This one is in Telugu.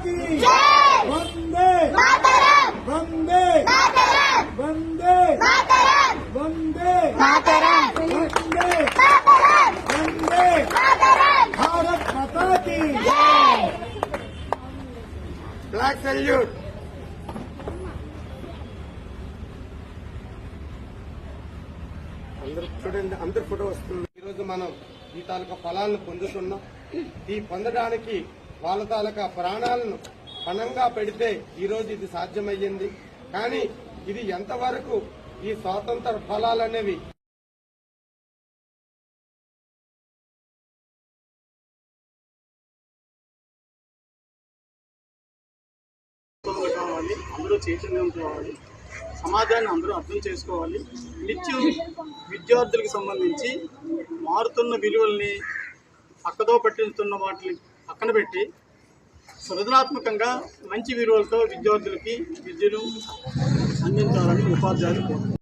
మాతాకి వందే. వందే. వందే. వందే. వందే. వందే. భారత్ మాతాకి. బ్లాక్ సెల్యూట్ అందరు చూడండి అందరు ఫోటో వస్తుంది. ఈరోజు మనం ఈ తాలూకా ఫలాలను పొందుతున్నాం. ఈ పొందడానికి వాళ్ళ తాలూకా ప్రాణాలను పణంగా పెడితే ఈ రోజు ఇది సాధ్యమయ్యింది. కానీ ఇది ఎంతవరకు ఈ స్వాతంత్ర ఫలాలనేవి కావాలి అందరూ చైతన్యం కావాలి సమాజాన్ని అందరూ అర్థం చేసుకోవాలి. నిత్యం విద్యార్థులకు సంబంధించి మారుతున్న విలువల్ని పక్కదో పట్టిస్తున్న వాటిని పక్కన పెట్టి సృజనాత్మకంగా మంచి విలువలతో విద్యార్థులకి విద్యను అందించాలని ఉపాధ్యాయులు కోరుతున్నారు